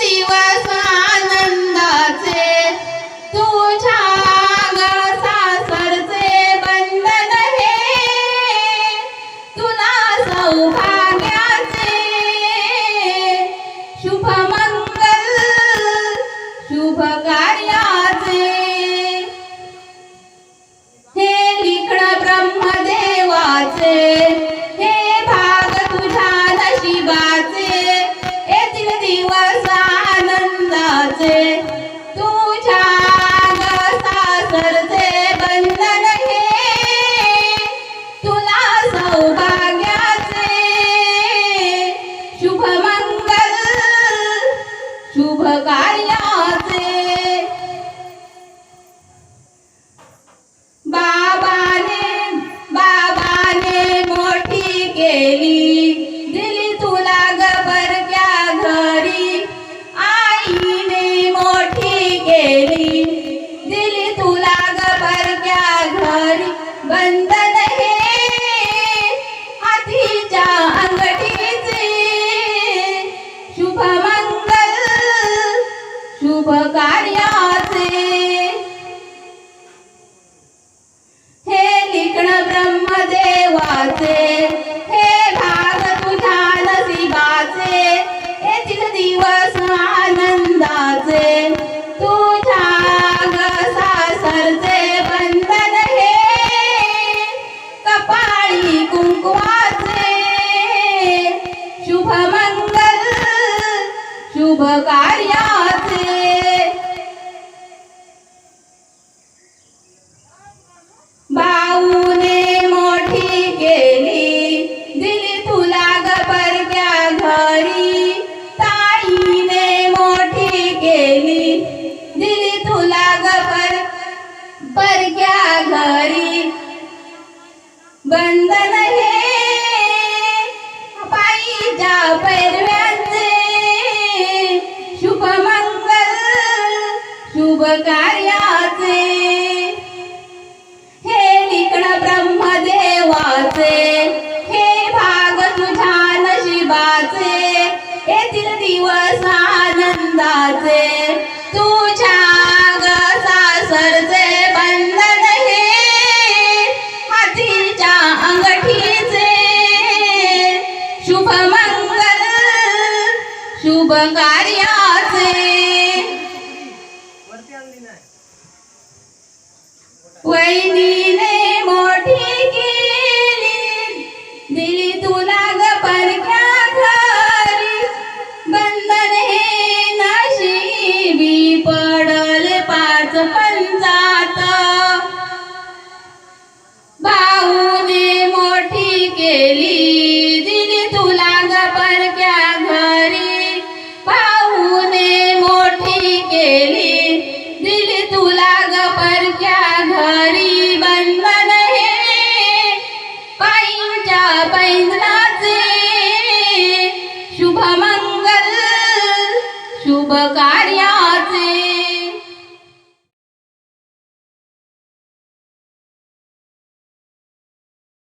ജീവസാനന്ദ आनंदाचे तुझ्या ग सासरचे बंधन हे तुला सौभाग्याचे शुभ मंगल शुभ काय लिखण ब्रह्मदेवाचे हे भाग तुझ्या नशिबाचे येथील दिवस आनंदाचे. तुझ्या ग सासरचे बंधन हे कपाळी कुंकवाचे शुभ मंगल शुभ कार्याचे शुभ मंगल शुभ कार्याचे. हे निकड ब्रह्मदेवाचे कार्याचे वैनीने मोठी केली. दिली तुला ग परक्या घरी. बंधन हे नशिबी पडल पाच पंचात. भाऊने मोठी केली. पायीच्या पैंजनाचे शुभ मंगल शुभ काय